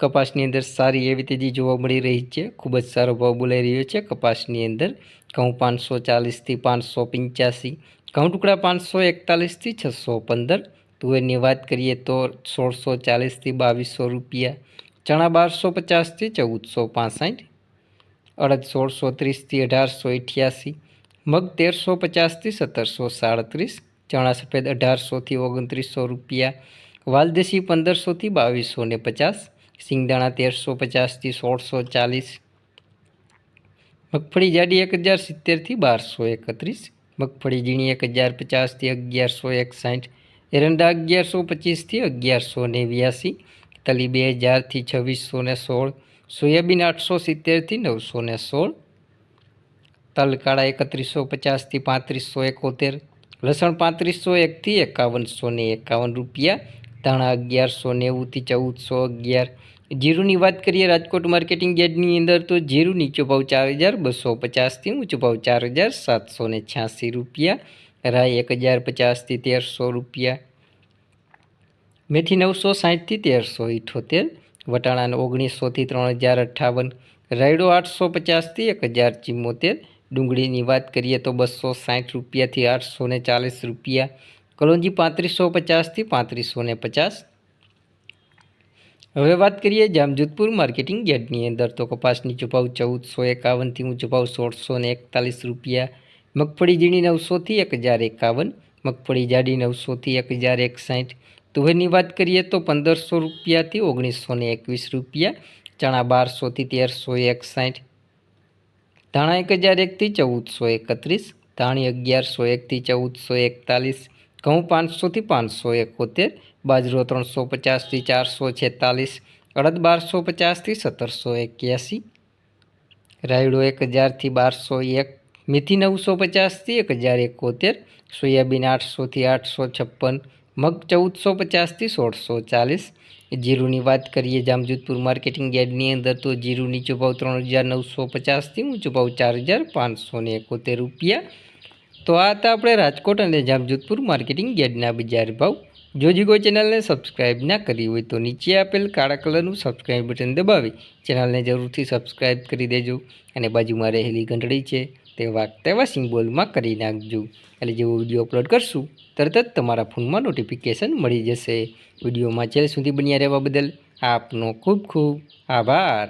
કપાસની અંદર સારી એવી તેજી જોવા મળી રહી છે. ખૂબ જ સારો ભાવ બોલાઈ રહ્યો છે કપાસની અંદર. ઘઉં પાંચસો ચાલીસથી પાંચસો પંચ્યાસી, ઘઉં ટુકડા પાંચસો એકતાલીસથી છસો પંદર. તુવેરની વાત કરીએ તો સોળસો ચાલીસથી બાવીસો રૂપિયા, ચણા બારસો પચાસથી ચૌદસો પાસઠ, અડદ સોળસો ત્રીસથી અઢારસો અઠ્યાસી, મગ તેરસો પચાસથી સત્તરસો સાડત્રીસ, ચણા સફેદ અઢારસોથી ઓગણત્રીસો રૂપિયા, વાલદેશી પંદરસોથી બાવીસો ને પચાસ સિંગદાણા તેરસો પચાસથી સોળસો ચાલીસ, મગફળી જાડી એક હજાર સિત્તેરથી બારસો એકત્રીસ, મગફળી ઝીણી એક હજાર પચાસથી અગિયારસો એકસાઠ, એરંડા અગિયારસો પચીસથી અગિયારસો નેવ્યાસી, તલી બે હજારથી છવ્વીસો ને સોળ, સોયાબીન આઠસો સિત્તેરથી નવસો ને સોળ તલ કાળા એકત્રીસો પચાસથી પાંત્રીસો એકોતેર, લસણ પાંત્રીસો એકથી એકાવનસો ને એકાવન રૂપિયા ધાણા અગિયારસો નેવુંથી ચૌદસો અગિયાર. જીરુની વાત કરીએ, રાજકોટ માર્કેટિંગ યાર્ડની અંદર તો જીરું નીચો ભાવ ચાર હજાર, બસો પચાસથી ઊંચો ભાવ ચાર હજાર, સાતસો ને છ્યાસી રૂપિયા. રાય એક હજાર પચાસથી તેરસો રૂપિયા. મેથી નવસો સાઠથી તેરસો ઇઠોતેર, વટાણાને ઓગણીસોથી ત્રણ હજાર અઠ્ઠાવન રાયડો આઠસો પચાસથી એક હજાર ચિમ્મોતેર. ડુંગળીની વાત કરીએ તો બસો સાઠ રૂપિયાથી આઠસો ને ચાલીસ રૂપિયા. કલોંજી પાંત્રીસો પચાસથી પાંત્રીસો ને પચાસ. હવે વાત કરીએ જામજોધપુર માર્કેટિંગ યાર્ડની અંદર તો કપાસની છુપાવ ચૌદસો એકાવનથી ઊંચો ભાવ સોળસો ને એકતાલીસ રૂપિયા, મગફળી ઝીણી નવસોથી એક હજાર એકાવન, મગફળી જાડી નવસોથી એક હજાર એકસાઠ. તુવેરની વાત કરીએ તો પંદરસો રૂપિયાથી ઓગણીસો ને એકવીસ રૂપિયા, ચણા બારસોથી તેરસો એકસાઠ, ધાણા એક હજાર એકથી ચૌદસો એકત્રીસ, ધાણી અગિયારસો એકથી ચૌદસો એકતાલીસ ઘઉં પાંચસોથી પાંચસો એકોતેર, બાજરો ત્રણસો પચાસથી ચારસો છેતાલીસ, અડદ બારસો પચાસથી સત્તરસો એક્યાસી, રાયડો એક હજારથી બારસો એક, મેથી નવસો પચાસથી એક હજાર એકોતેર, સોયાબીન આઠસોથી આઠસો છપ્પન, મગ ચૌદસો પચાસથી સોળસો ચાલીસ. જીરુની વાત કરીએ જામજોધપુર માર્કેટિંગ યાર્ડની અંદર તો જીરુની ચૂપાવ ત્રણ હજાર નવસો પચાસથી ઊંચો ભાવ ચાર હજાર પાંચસો એકોતેર રૂપિયા. તો આ હતા આપણે રાજકોટ અને જામજોધપુર માર્કેટિંગ યાર્ડના બજાર ભાવ. જો જે કોઈ ચેનલને સબસ્ક્રાઈબ ના કરી હોય તો નીચે આપેલ કાળા કલરનું સબસ્ક્રાઈબ બટન દબાવી ચેનલને જરૂરથી સબસ્ક્રાઇબ કરી દેજો અને બાજુમાં રહેલી ઘંટડી છે તે વાગતા સિમ્બોલમાં કરી નાખજો. એટલે જેવો વીડિયો અપલોડ કરશું, તરત જ તમારા ફોનમાં નોટિફિકેશન મળી જશે. વિડીયોમાં છેલ્લે સુધી બન્યા રહેવા બદલ આપનો ખૂબ ખૂબ આભાર.